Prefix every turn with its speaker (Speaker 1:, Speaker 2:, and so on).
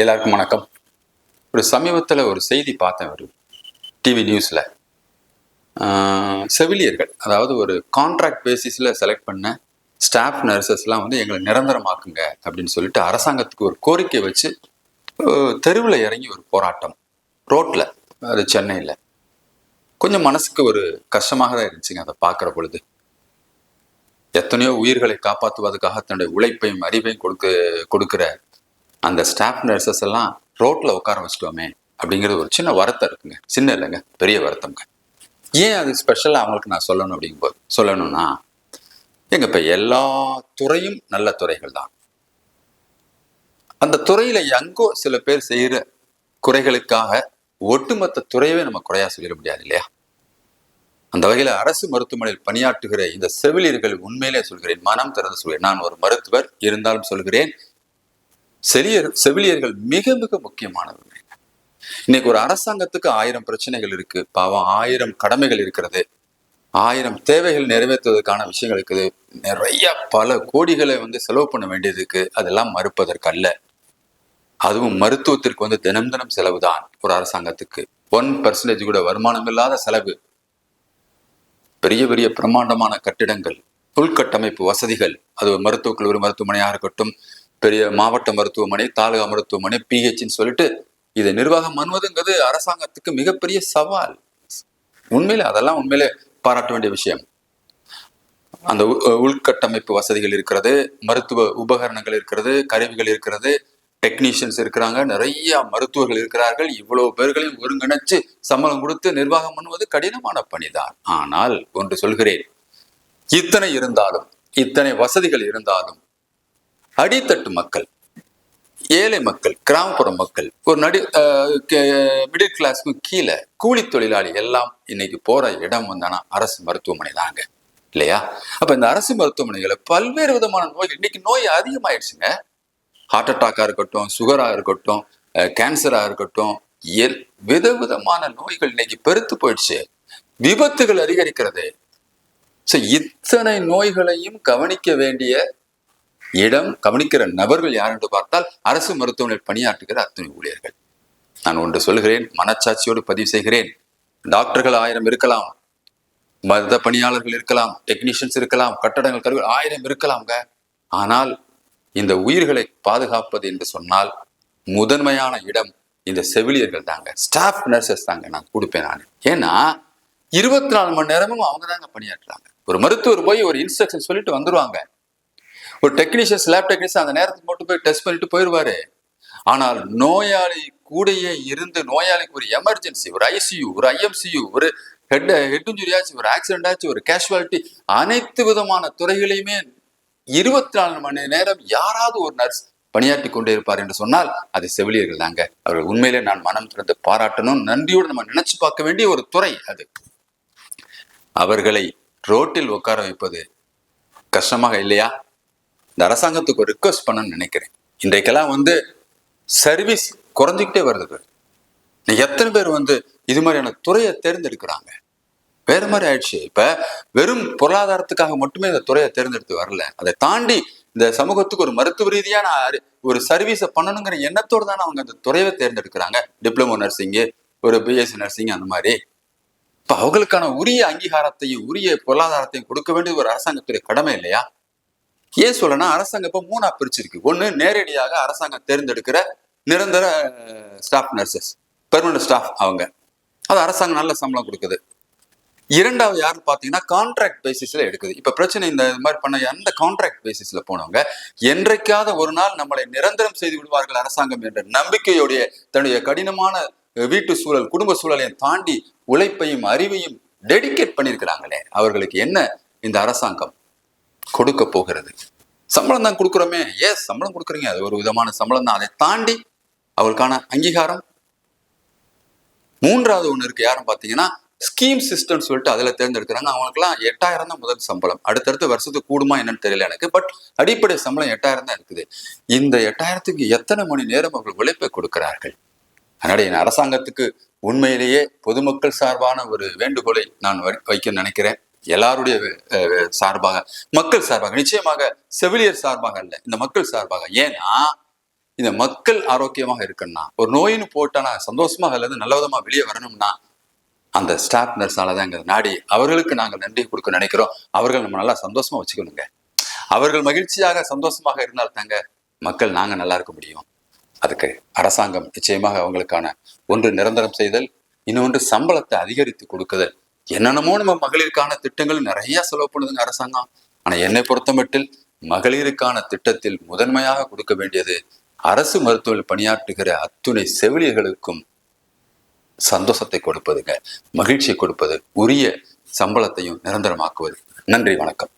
Speaker 1: எல்லாருக்கும் வணக்கம். ஒரு சமீபத்தில் ஒரு செய்தி பார்த்தேன் ஒரு டிவி நியூஸில் செவிலியர்கள் அதாவது ஒரு கான்ட்ராக்ட் பேசிஸில் செலக்ட் பண்ண ஸ்டாஃப் நர்சஸ்லாம் வந்து எங்களை நிரந்தரமாக்குங்க அப்படின்னு சொல்லிட்டு அரசாங்கத்துக்கு ஒரு கோரிக்கை வச்சு தெருவில் இறங்கி ஒரு போராட்டம். ரோட்டில் அது சென்னையில். கொஞ்சம் மனசுக்கு ஒரு கஷ்டமாக தான் இருந்துச்சுங்க அதை பார்க்குற பொழுது. எத்தனையோ உயிர்களை காப்பாற்றுவதற்காக தன்னுடைய உழைப்பையும் அறிவையும் கொடுக்க கொடுக்குற அந்த ஸ்டாஃப் நர்சஸ் எல்லாம் ரோட்ல உட்கார வச்சிட்டோமே அப்படிங்கிறது ஒரு சின்ன வருத்தம் இருக்குங்க. சின்ன இல்லைங்க பெரிய வருத்தம்ங்க. ஏன் அது ஸ்பெஷலாக அவங்களுக்கு நான் சொல்லணும் அப்படிங்கும்போது சொல்லணும்னா எங்க இப்போ எல்லா துறையும் நல்ல துறைகள் தான். அந்த துறையில எங்கோ சில பேர் செய்யற குறைகளுக்காக ஒட்டுமொத்த துறையவே நம்ம குறையா சொல்லிட முடியாது இல்லையா? அந்த வகையில அரசு மருத்துவமனையில் பணியாற்றுகிற இந்த செவிலியர்கள் உண்மையிலே சொல்கிறேன் மனம் திறந்து சொல்கிறேன். நான் ஒரு மருத்துவர் இருந்தாலும் சொல்கிறேன். செலியர் செவிலியர்கள் மிக மிக முக்கியமானவர்கள் இன்னைக்கு ஒரு அரசாங்கத்துக்கு ஆயிரம் பிரச்சனைகள் இருக்கு. பாவம் ஆயிரம் கடமைகள் இருக்கிறது. ஆயிரம் தேவைகள் நிறைவேற்றுவதற்கான விஷயங்கள் இருக்குது. நிறைய பல கோடிகளை வந்து செலவு பண்ண வேண்டியது இருக்கு. அதெல்லாம் மறுப்பதற்கு அல்ல அதுவும் மருத்துவத்திற்கு வந்து தினம் தினம் செலவு தான் ஒரு அரசாங்கத்துக்கு. ஒன் பர்சன்டேஜ் கூட வருமானம் இல்லாத செலவு. பெரிய பெரிய பிரம்மாண்டமான கட்டிடங்கள் உள்கட்டமைப்பு வசதிகள். அது ஒரு மருத்துவக் கல்லூரி மருத்துவமனையாக இருக்கட்டும் பெரிய மாவட்ட மருத்துவமனை தாலுகா மருத்துவமனை பிஹெச்னு சொல்லிட்டு இதை நிர்வாகம் பண்ணுவதுங்கிறது அரசாங்கத்துக்கு மிகப்பெரிய சவால். உண்மையில அதெல்லாம் உண்மையிலே பாராட்ட வேண்டிய விஷயம். அந்த உ- உள்கட்டமைப்பு வசதிகள் இருக்கிறது மருத்துவ உபகரணங்கள் இருக்கிறது கருவிகள் இருக்கிறது டெக்னீஷியன்ஸ் இருக்கிறாங்க நிறைய மருத்துவர்கள் இருக்கிறார்கள் இவ்வளவு பேர்களையும் ஒருங்கிணைச்சு சம்பளம் கொடுத்து நிர்வாகம் பண்ணுவது கடினமான பணிதான். ஆனால் ஒன்று சொல்கிறேன் இத்தனை இருந்தாலும் இத்தனை வசதிகள் இருந்தாலும் அடித்தட்டு மக்கள் ஏழை மக்கள் கிராமப்புற மக்கள் ஒரு நடு மிடில் கிளாஸ்க்கு கீழே கூலி தொழிலாளி எல்லாம் இன்னைக்கு போற இடம் வந்தானா அரசு மருத்துவமனை தாங்க இல்லையா? அப்ப இந்த அரசு மருத்துவமனைகளை பல்வேறு விதமான நோய்கள் இன்னைக்கு நோய் அதிகமாயிடுச்சுங்க. ஹார்ட் அட்டாக்கா இருக்கட்டும் சுகரா இருக்கட்டும் கேன்சரா இருக்கட்டும் எல் விதவிதமான நோய்கள் இன்னைக்கு பெருத்து போயிடுச்சு. விபத்துகள் அதிகரிக்கிறது. ஸோ இத்தனை நோய்களையும் கவனிக்க வேண்டிய இடம் கவனிக்கிற நபர்கள் யார் என்று பார்த்தால் அரசு மருத்துவமனையில் பணியாற்றுகிற அத்துணை ஊழியர்கள். நான் ஒன்று சொல்கிறேன் மனச்சாட்சியோடு பதிவு செய்கிறேன். டாக்டர்கள் ஆயிரம் இருக்கலாம் மருத பணியாளர்கள் இருக்கலாம் டெக்னீஷியன்ஸ் இருக்கலாம் கட்டடங்கள் கருவிகள் ஆயிரம் இருக்கலாம்ங்க. ஆனால் இந்த உயிர்களை பாதுகாப்பது என்று சொன்னால் முதன்மையான இடம் இந்த செவிலியர்கள் தாங்க. ஸ்டாஃப் நர்சஸ் தாங்க நான் கொடுப்பேன் நான். ஏன்னா இருபத்தி நாலு மணி நேரமும் அவங்க தாங்க பணியாற்றுறாங்க. ஒரு மருத்துவர் போய் ஒரு இன்ஸ்ட்ரக்ஷன் சொல்லிட்டு வந்துருவாங்க. ஒரு டெக்னீஷியன் லேப் டெக்னீஷியன் அந்த நேரத்துக்கு மட்டும் போய் டெஸ்ட் பண்ணிட்டு போயிடுவாரு ஆனால் நோயாளி கூடயே இருந்து நோயாளிக்கு ஒரு எமர்ஜென்சி ஒரு ஐசியூ ஒரு ஐஎம்சியூ ஒரு ஹெட் ஹெட் இன்ஜுரி ஆச்சு ஒரு ஆக்சிடென்ட் ஆச்சு ஒரு கேஷுவாலிட்டி அனைத்து விதமான துறைகளையுமே இருபத்தி நாலு மணி நேரம் யாராவது ஒரு நர்ஸ் பணியாற்றி கொண்டே இருப்பார் என்று சொன்னால் அது செவிலியர்கள் தாங்க. அவர்கள் உண்மையிலே நான் மனம் திறந்து பாராட்டணும் நன்றியோடு நம்ம நினைச்சு பார்க்க வேண்டிய ஒரு துறை அது. அவர்களை ரோட்டில் உட்கார வைப்பது கஷ்டமாக இல்லையா? இந்த அரசாங்கத்துக்கு ஒரு ரிக்வஸ்ட் பண்ணணும்னு நினைக்கிறேன். இன்றைக்கெல்லாம் வந்து சர்வீஸ் குறைஞ்சிக்கிட்டே வருது எத்தனை பேர் வந்து இது மாதிரியான துறையை தேர்ந்தெடுக்கிறாங்க? வேற மாதிரி ஆயிடுச்சு. இப்ப வெறும் பொருளாதாரத்துக்காக மட்டுமே இந்த துறையை தேர்ந்தெடுத்து வரல. அதை தாண்டி இந்த சமூகத்துக்கு ஒரு மருத்துவ ரீதியான ஒரு சர்வீஸை பண்ணணுங்கிற எண்ணத்தோடு தானே அவங்க அந்த துறையை தேர்ந்தெடுக்கிறாங்க. டிப்ளமோ நர்சிங்கு ஒரு பிஎஸ்சி நர்சிங் அந்த மாதிரி. இப்போ அவங்களுக்கான உரிய அங்கீகாரத்தையும் உரிய பொருளாதாரத்தையும் கொடுக்க வேண்டியது ஒரு அரசாங்கத்துடைய கடமை இல்லையா? ஏன் சொல்லனா அரசாங்கம் இப்போ மூணா பிரிச்சிருக்கு. ஒன்று நேரடியாக அரசாங்கம் தேர்ந்தெடுக்கிற நிரந்தர ஸ்டாஃப் நர்சஸ் பெர்மனன்ட் ஸ்டாஃப் அவங்க. அது அரசாங்கம் நல்ல சம்பளம் கொடுக்குது. இரண்டாவது யாருன்னு பார்த்தீங்கன்னா கான்ட்ராக்ட் பேசிஸில் எடுக்குது. இப்போ பிரச்சனை இந்த இது மாதிரி பண்ண அந்த கான்ட்ராக்ட் பேசிஸில் போனவங்க என்றைக்காவது ஒரு நாள் நம்மளை நிரந்தரம் செய்து விடுவார்கள் அரசாங்கம் என்ற நம்பிக்கையுடைய தன்னுடைய கடினமான வீட்டு சூழல் குடும்ப சூழலையும் தாண்டி உழைப்பையும் அறிவையும் டெடிகேட் பண்ணியிருக்கிறாங்களே அவர்களுக்கு என்ன இந்த அரசாங்கம்? கொடுக்க போகிறது. சம்பளம் தான் கொடுக்குறோமே. ஏன் சம்பளம் கொடுக்குறீங்க? அது ஒரு விதமான சம்பளம் தான். அதை தாண்டி அவருக்கான அங்கீகாரம். மூன்றாவது ஒன்று இருக்கு. யாரும் பார்த்தீங்கன்னா ஸ்கீம் சிஸ்டம் சொல்லிட்டு அதுல தேர்ந்தெடுக்கிறாங்க. அவங்களுக்குலாம் எட்டாயிரம் தான் முதல் சம்பளம். அடுத்தடுத்த வருஷத்துக்கு கூடுமா என்னன்னு தெரியல எனக்கு பட் அடிப்படை சம்பளம் எட்டாயிரம் தான் இருக்குது. இந்த எட்டாயிரத்துக்கு எத்தனை மணி நேரம் அவர்கள் உழைப்பை கொடுக்கிறார்கள்? அதனால என் அரசாங்கத்துக்கு உண்மையிலேயே பொதுமக்கள் சார்பான ஒரு வேண்டுகோளை நான் வைக்க நினைக்கிறேன். எல்லாருடைய சார்பாக மக்கள் சார்பாக நிச்சயமாக செவிலியர் சார்பாக அல்ல. இந்த மக்கள் சார்பாக. ஏன்னா இந்த மக்கள் ஆரோக்கியமாக இருக்குன்னா ஒரு நோயின்னு போட்டானா சந்தோஷமாக அல்லது நல்ல விதமா வெளியே வரணும்னா அந்த ஸ்டாஃப் நர்ஸால தான் எங்க நாடி அவர்களுக்கு நாங்கள் நன்றி கொடுக்க நினைக்கிறோம். அவர்கள் நம்ம நல்லா சந்தோஷமா வச்சுக்கணுங்க. அவர்கள் மகிழ்ச்சியாக சந்தோஷமாக இருந்தால் தாங்க மக்கள் நாங்கள் நல்லா இருக்க முடியும். அதுக்கு அரசாங்கம் நிச்சயமாக அவங்களுக்கான ஒன்று நிரந்தரம் செய்தல் இன்னொன்று சம்பளத்தை அதிகரித்து கொடுக்குதல். என்னென்னமோ நம்ம மகளிருக்கான திட்டங்கள் நிறைய செலவு பண்ணுதுங்க அரசாங்கம். ஆனா என்னை பொறுத்தமட்டில் மகளிருக்கான திட்டத்தில் முதன்மையாக கொடுக்க வேண்டியது அரசு மருத்துவர்கள் பணியாற்றுகிற அத்துணை செவிலியர்களுக்கும் சந்தோஷத்தை கொடுப்பதுங்க மகிழ்ச்சியை கொடுப்பது உரிய சம்பளத்தையும் நிரந்தரமாக்குவது. நன்றி வணக்கம்.